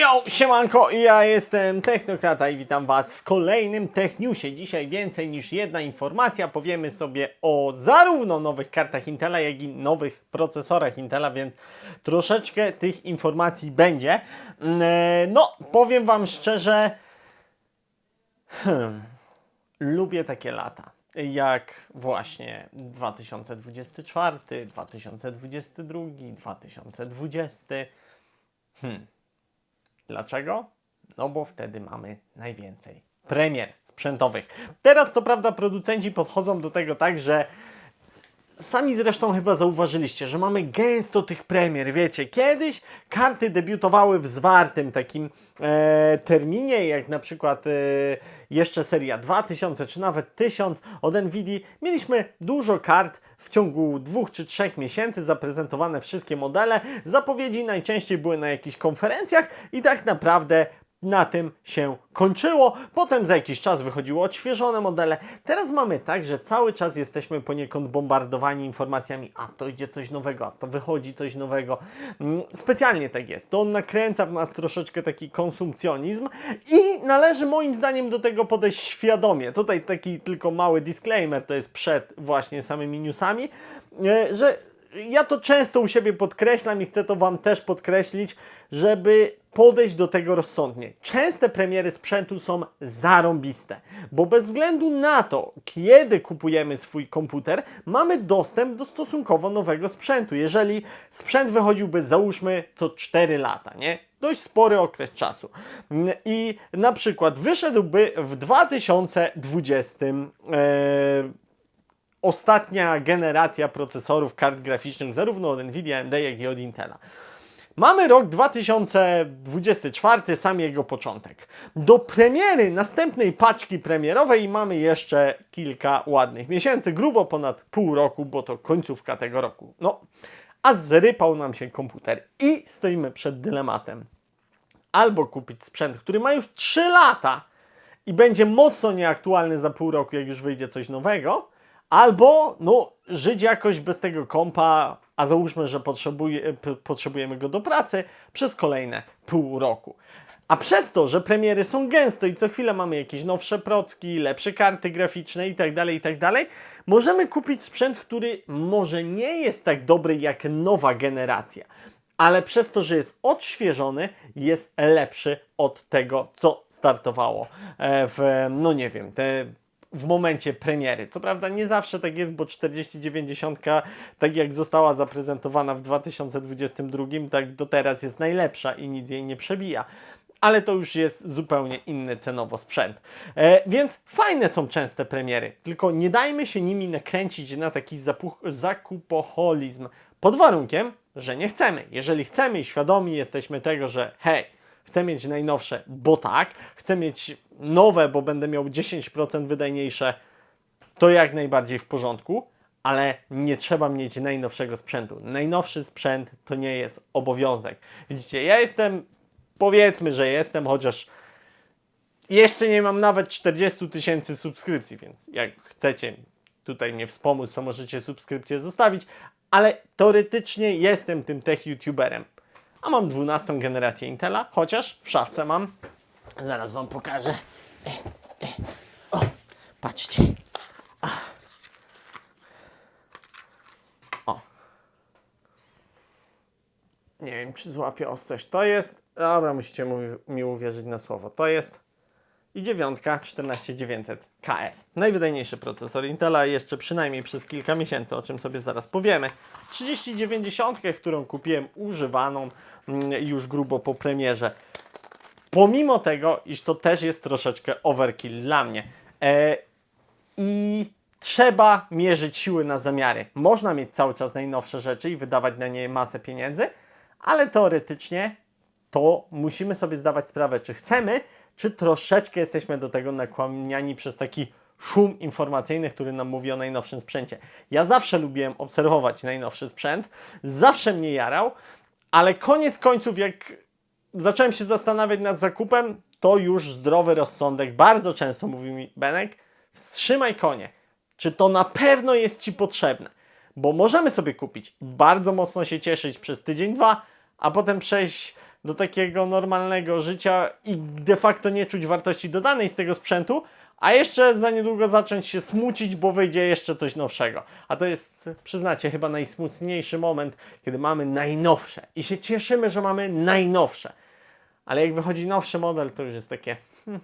Jo, siemanko, ja jestem Technokrata i witam Was w kolejnym Techniusie. Dzisiaj więcej niż jedna informacja. Powiemy sobie o zarówno nowych kartach Intela, jak i nowych procesorach Intela, więc troszeczkę tych informacji będzie. Mm, e, No, powiem Wam szczerze, hmm, lubię takie lata. Jak właśnie 2024, 2022, 2020. Hmm. Dlaczego? No bo wtedy mamy najwięcej premier sprzętowych. Teraz co prawda producenci podchodzą do tego tak, że Sami zresztą chyba zauważyliście, że mamy gęsto tych premier. Wiecie, kiedyś karty debiutowały w zwartym takim e, terminie, jak na przykład e, jeszcze seria 2000 czy nawet 1000 od Nvidia. Mieliśmy dużo kart w ciągu dwóch czy trzech miesięcy, zaprezentowane wszystkie modele. Zapowiedzi najczęściej były na jakichś konferencjach i tak naprawdę na tym się kończyło. Potem za jakiś czas wychodziły odświeżone modele. Teraz mamy tak, że cały czas jesteśmy poniekąd bombardowani informacjami, a to idzie coś nowego, a to wychodzi coś nowego. Mm, Specjalnie tak jest. To nakręca w nas troszeczkę taki konsumpcjonizm i należy moim zdaniem do tego podejść świadomie. Tutaj taki tylko mały disclaimer, to jest przed właśnie samymi newsami, e, że ja to często u siebie podkreślam i chcę to Wam też podkreślić, żeby podejść do tego rozsądnie. Częste premiery sprzętu są zarąbiste, bo bez względu na to, kiedy kupujemy swój komputer, mamy dostęp do stosunkowo nowego sprzętu. Jeżeli sprzęt wychodziłby, załóżmy, co 4 lata, nie? Dość spory okres czasu. I na przykład wyszedłby w 2020 e, ostatnia generacja procesorów kart graficznych zarówno od Nvidia, AMD, jak i od Intela. Mamy rok 2024, sam jego początek. Do premiery następnej paczki premierowej mamy jeszcze kilka ładnych miesięcy, grubo ponad pół roku, bo to końcówka tego roku. No, a zrypał nam się komputer i stoimy przed dylematem. Albo kupić sprzęt, który ma już 3 lata i będzie mocno nieaktualny za pół roku, jak już wyjdzie coś nowego, albo no, żyć jakoś bez tego kompa, a załóżmy, że potrzebuje, potrzebujemy go do pracy przez kolejne pół roku. A przez to, że premiery są gęsto i co chwilę mamy jakieś nowsze procki, lepsze karty graficzne itd., itd., możemy kupić sprzęt, który może nie jest tak dobry jak nowa generacja, ale przez to, że jest odświeżony, jest lepszy od tego, co startowało e, w, no nie wiem, te w momencie premiery. Co prawda nie zawsze tak jest, bo 4090, tak jak została zaprezentowana w 2022, tak do teraz jest najlepsza i nic jej nie przebija. Ale to już jest zupełnie inny cenowo sprzęt. E, więc fajne są częste premiery, tylko nie dajmy się nimi nakręcić na taki zakupoholizm pod warunkiem, że nie chcemy. Jeżeli chcemy i świadomi jesteśmy tego, że hej, chcę mieć najnowsze, bo tak, chcę mieć nowe, bo będę miał 10% wydajniejsze, to jak najbardziej w porządku, ale nie trzeba mieć najnowszego sprzętu. Najnowszy sprzęt to nie jest obowiązek. Widzicie, ja jestem, powiedzmy, że jestem, chociaż jeszcze nie mam nawet 40 tysięcy subskrypcji, więc jak chcecie tutaj mnie wspomóc, to możecie subskrypcję zostawić, ale teoretycznie jestem tym tech youtuberem. A mam 12 generację Intela, chociaż w szafce mam. Zaraz Wam pokażę. O, patrzcie. O. Nie wiem, czy złapię ostrość. To jest. Dobra, musicie mu, mi uwierzyć na słowo. To jest i dziewiątka 14900 KS. Najwydajniejszy procesor Intela jeszcze przynajmniej przez kilka miesięcy, o czym sobie zaraz powiemy. 3090, którą kupiłem używaną mm, już grubo po premierze. Pomimo tego, iż to też jest troszeczkę overkill dla mnie. E, I trzeba mierzyć siły na zamiary. Można mieć cały czas najnowsze rzeczy i wydawać na nie masę pieniędzy, ale teoretycznie to musimy sobie zdawać sprawę, czy chcemy, czy troszeczkę jesteśmy do tego nakłaniani przez taki szum informacyjny, który nam mówi o najnowszym sprzęcie. Ja zawsze lubiłem obserwować najnowszy sprzęt, zawsze mnie jarał, ale koniec końców, jak zacząłem się zastanawiać nad zakupem, to już zdrowy rozsądek bardzo często mówi mi Benek, wstrzymaj konie. Czy to na pewno jest Ci potrzebne? Bo możemy sobie kupić, bardzo mocno się cieszyć przez tydzień, dwa, a potem przejść do takiego normalnego życia i de facto nie czuć wartości dodanej z tego sprzętu, a jeszcze za niedługo zacząć się smucić, bo wyjdzie jeszcze coś nowszego. A to jest, przyznacie, chyba najsmutniejszy moment, kiedy mamy najnowsze i się cieszymy, że mamy najnowsze. Ale jak wychodzi nowszy model, to już jest takie. Hmm,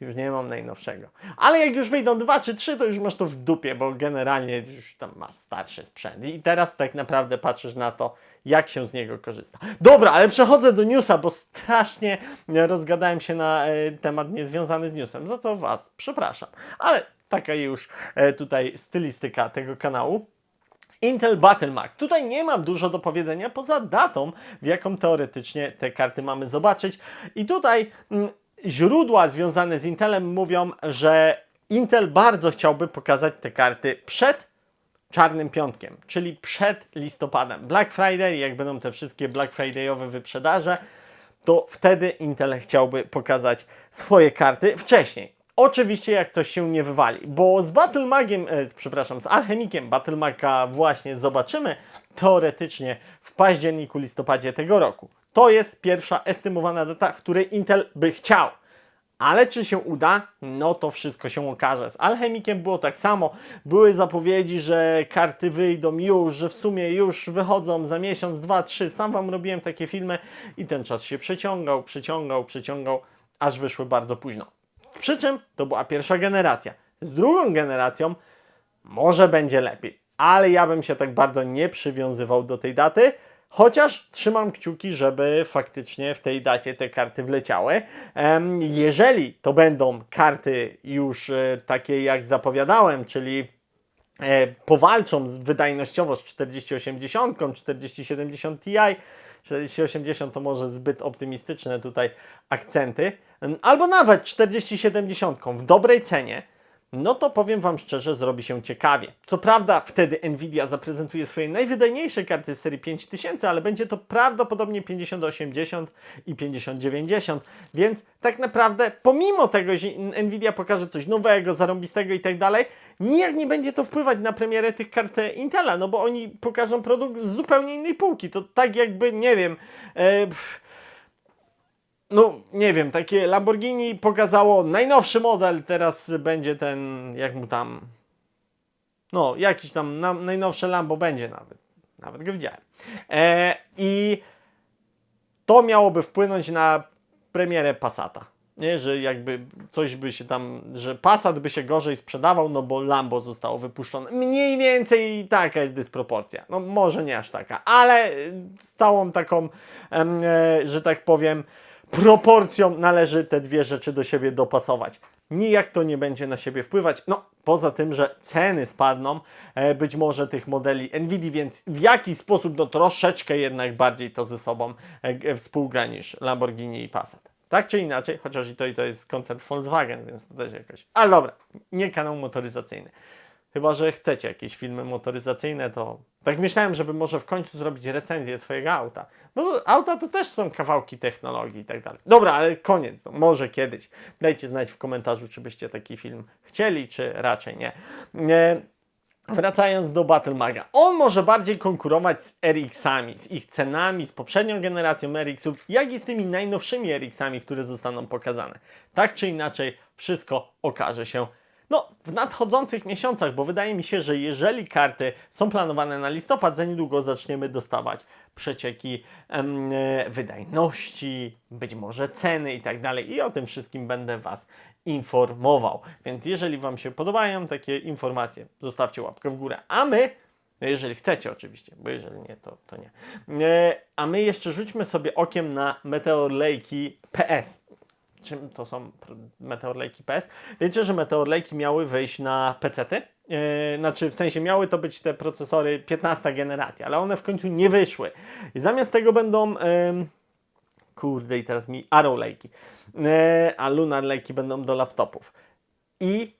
już nie mam najnowszego. Ale jak już wyjdą dwa czy trzy, to już masz to w dupie, bo generalnie już tam masz starszy sprzęt. I teraz tak naprawdę patrzysz na to, jak się z niego korzysta. Dobra, ale przechodzę do newsa, bo strasznie rozgadałem się na e, temat niezwiązany z newsem, za co Was przepraszam. Ale taka już e, tutaj stylistyka tego kanału. Intel Battle Mark. Tutaj nie mam dużo do powiedzenia poza datą, w jaką teoretycznie te karty mamy zobaczyć. I tutaj mm, źródła związane z Intelem mówią, że Intel bardzo chciałby pokazać te karty przed czarnym piątkiem, czyli przed listopadem. Black Friday, jak będą te wszystkie Black Friday'owe wyprzedaże, to wtedy Intel chciałby pokazać swoje karty wcześniej. Oczywiście jak coś się nie wywali, bo z Battle Magiem, e, przepraszam, z Alchemikiem Battle Maga właśnie zobaczymy teoretycznie w październiku, listopadzie tego roku. To jest pierwsza estymowana data, w której Intel by chciał. Ale czy się uda? No to wszystko się okaże. Z Alchemikiem było tak samo. Były zapowiedzi, że karty wyjdą już, że w sumie już wychodzą za miesiąc, dwa, trzy. Sam Wam robiłem takie filmy i ten czas się przeciągał, przeciągał, przeciągał, aż wyszły bardzo późno. Przy czym to była pierwsza generacja. Z drugą generacją może będzie lepiej, ale ja bym się tak bardzo nie przywiązywał do tej daty. Chociaż trzymam kciuki, żeby faktycznie w tej dacie te karty wleciały. Jeżeli to będą karty już e, takie jak zapowiadałem, czyli e, powalczą z wydajnościowo z 4080, 4070 Ti, 4080 to może zbyt optymistyczne tutaj akcenty, albo nawet 4070 w dobrej cenie, no to powiem Wam szczerze, zrobi się ciekawie. Co prawda wtedy Nvidia zaprezentuje swoje najwydajniejsze karty serii 5000, ale będzie to prawdopodobnie 5080 i 5090, więc tak naprawdę pomimo tego, że Nvidia pokaże coś nowego, zarąbistego i tak dalej, nijak nie będzie to wpływać na premierę tych kart Intela, no bo oni pokażą produkt z zupełnie innej półki. To tak jakby, nie wiem... Pff, no nie wiem, takie Lamborghini pokazało najnowszy model, teraz będzie ten, jak mu tam, no jakiś tam na, najnowsze Lambo będzie nawet, nawet go widziałem. E, I to miałoby wpłynąć na premierę Passata. Nie, że jakby coś by się tam, że Passat by się gorzej sprzedawał, no bo Lambo zostało wypuszczone. Mniej więcej taka jest dysproporcja. No może nie aż taka, ale z całą taką, e, że tak powiem, proporcją należy te dwie rzeczy do siebie dopasować. Nijak to nie będzie na siebie wpływać. No, poza tym, że ceny spadną, e, być może tych modeli Nvidia, więc w jaki sposób, no troszeczkę jednak bardziej to ze sobą e, współgra niż Lamborghini i Passat. Tak czy inaczej, chociaż i to, i to jest koncert Volkswagen, więc to też jakoś. Ale dobra, nie kanał motoryzacyjny. Chyba, że chcecie jakieś filmy motoryzacyjne, to tak myślałem, żeby może w końcu zrobić recenzję swojego auta. No auta to też są kawałki technologii i tak dalej. Dobra, ale koniec, no, może kiedyś. Dajcie znać w komentarzu, czy byście taki film chcieli, czy raczej nie. nie. Wracając do Battle Maga, on może bardziej konkurować z RX-ami, z ich cenami, z poprzednią generacją RX-ów, jak i z tymi najnowszymi RX-ami, które zostaną pokazane. Tak czy inaczej, wszystko okaże się no, w nadchodzących miesiącach, bo wydaje mi się, że jeżeli karty są planowane na listopad, za niedługo zaczniemy dostawać przecieki em, e, wydajności, być może ceny i tak dalej. I o tym wszystkim będę Was informował. Więc jeżeli Wam się podobają takie informacje, zostawcie łapkę w górę. A my no jeżeli chcecie oczywiście, bo jeżeli nie, to, to nie. E, A my jeszcze rzućmy sobie okiem na Meteor Lake'i PS. Czym to są pr- Meteor Lake'i PS? Wiecie, że Meteor Lake'i miały wejść na PC-ty? Yy, znaczy, w sensie miały to być te procesory 15 generacja, ale one w końcu nie wyszły. I zamiast tego będą... ym, kurde, i teraz mi Arrow Lake'i. Yy, a Lunar Lake'i będą do laptopów. I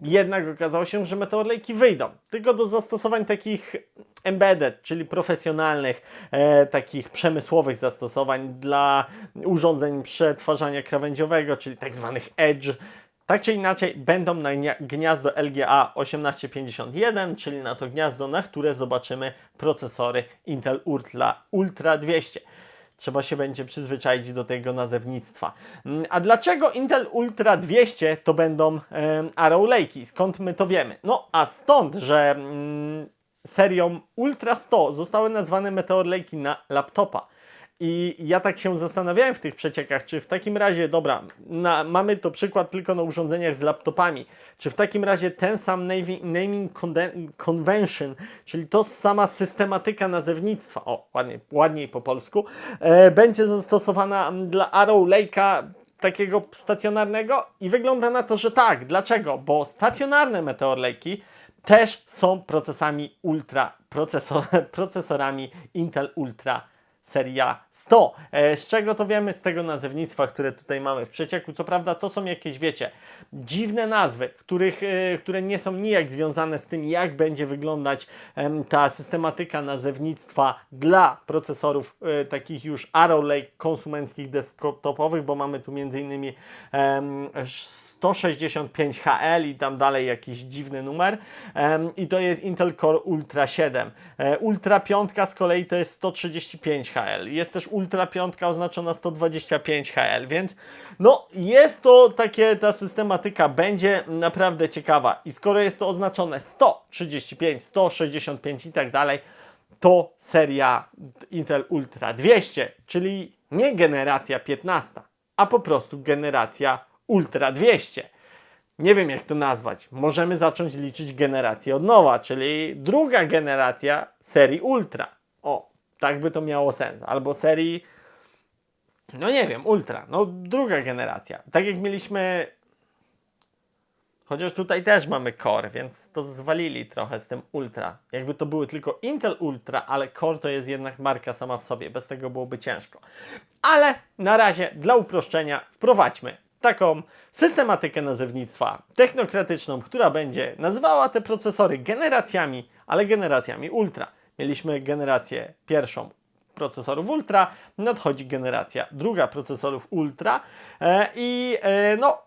jednak okazało się, że Meteor Lake'i wyjdą. Tylko do zastosowań takich embedded, czyli profesjonalnych, e, takich przemysłowych zastosowań dla urządzeń przetwarzania krawędziowego, czyli tak zwanych edge. Tak czy inaczej, będą na gnia- gniazdo LGA 1851, czyli na to gniazdo, na które zobaczymy procesory Intel Ultra, Ultra 200. trzeba się będzie przyzwyczaić do tego nazewnictwa. Mm, A dlaczego Intel Ultra 200 to będą em, Arrow Lake'i? Skąd my to wiemy? No, a stąd, że mm, serią Ultra 100 zostały nazwane Meteor Lake'i na laptopa. I ja tak się zastanawiałem w tych przeciekach, czy w takim razie, dobra, na, mamy to przykład tylko na urządzeniach z laptopami, czy w takim razie ten sam naming convention, czyli to sama systematyka nazewnictwa, o, ładnie, ładniej po polsku, e, będzie zastosowana dla Arrow Lake'a takiego stacjonarnego i wygląda na to, że tak. Dlaczego? Bo stacjonarne Meteor Lake'i też są procesami ultra, procesor, procesorami Intel Ultra seria 100. E, Z czego to wiemy? Z tego nazewnictwa, które tutaj mamy w przecieku. Co prawda to są jakieś, wiecie, dziwne nazwy, których, e, które nie są nijak związane z tym, jak będzie wyglądać ta systematyka nazewnictwa dla procesorów e, takich już Arrow Lake konsumenckich desktopowych, bo mamy tu innymi em, 165HL i tam dalej jakiś dziwny numer. I to jest Intel Core Ultra 7. E, Ultra 5 z kolei to jest 135HL. Jest też Ultra 5 oznaczona 125HL, więc no jest to takie, ta systematyka będzie naprawdę ciekawa. I skoro jest to oznaczone 135, 165 i tak dalej, to seria Intel Ultra 200, czyli nie generacja 15, a po prostu generacja Ultra 200. Nie wiem jak to nazwać. Możemy zacząć liczyć generację od nowa, czyli druga generacja serii Ultra. O, tak by to miało sens. Albo serii, no nie wiem, Ultra. No druga generacja. Tak jak mieliśmy Chociaż tutaj też mamy Core, więc to zwalili trochę z tym Ultra. Jakby to były tylko Intel Ultra, ale Core to jest jednak marka sama w sobie. Bez tego byłoby ciężko. Ale na razie dla uproszczenia wprowadźmy taką systematykę nazewnictwa technokratyczną, która będzie nazywała te procesory generacjami, ale generacjami Ultra. Mieliśmy generację pierwszą procesorów Ultra, nadchodzi generacja druga procesorów Ultra e, i e, no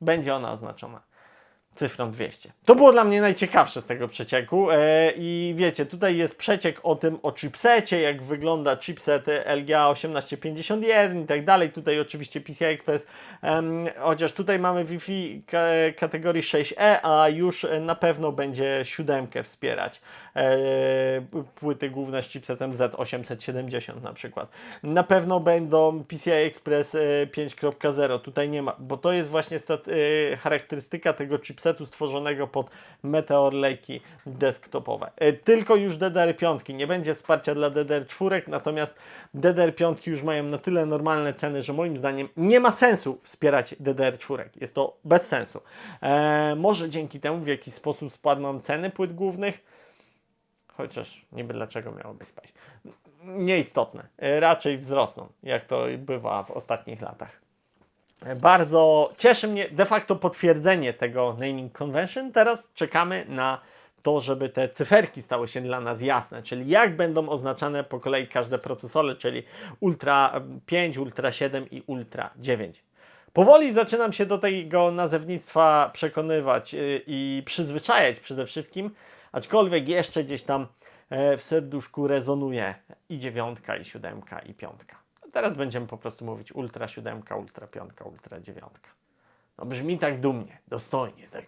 będzie ona oznaczona cyfrą 200. To było dla mnie najciekawsze z tego przecieku e, i wiecie, tutaj jest przeciek o tym, o chipsecie, jak wygląda chipset LGA 1851 i tak dalej. Tutaj oczywiście PCI Express, em, chociaż tutaj mamy Wi-Fi ka kategorii 6E, a już e, na pewno będzie siódemkę wspierać. E, płyty główne z chipsetem Z870 na przykład. Na pewno będą PCI Express e, 5.0, tutaj nie ma, bo to jest właśnie e, charakterystyka tego chipsetu stworzonego pod Meteor Lake'i desktopowe. E, Tylko już DDR5, nie będzie wsparcia dla DDR4, natomiast DDR5 już mają na tyle normalne ceny, że moim zdaniem nie ma sensu wspierać DDR4. Jest to bez sensu. E, może dzięki temu w jakiś sposób spadną ceny płyt głównych, chociaż niby dlaczego miałoby spaść. Nieistotne. E, Raczej wzrosną, jak to bywa w ostatnich latach. E, Bardzo cieszy mnie de facto potwierdzenie tego naming convention. Teraz czekamy na to, żeby te cyferki stały się dla nas jasne, czyli jak będą oznaczane po kolei każde procesory, czyli Ultra 5, Ultra 7 i Ultra 9. Powoli zaczynam się do tego nazewnictwa przekonywać yy, i przyzwyczajać przede wszystkim, aczkolwiek jeszcze gdzieś tam e, w serduszku rezonuje i dziewiątka, i siódemka, i piątka. Teraz będziemy po prostu mówić Ultra 7, Ultra 5, Ultra 9. No brzmi tak dumnie, dostojnie, tak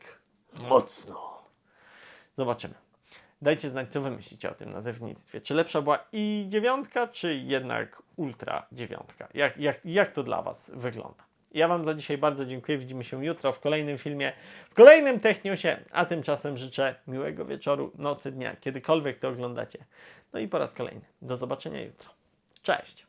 mocno. Zobaczymy. Dajcie znać, co wy myślicie o tym nazewnictwie. Czy lepsza była i dziewiątka, czy jednak ultra dziewiątka? Jak, jak, jak to dla was wygląda? Ja wam za dzisiaj bardzo dziękuję. Widzimy się jutro w kolejnym filmie, w kolejnym Techniusie, a tymczasem życzę miłego wieczoru, nocy, dnia, kiedykolwiek to oglądacie. No i po raz kolejny. Do zobaczenia jutro. Cześć!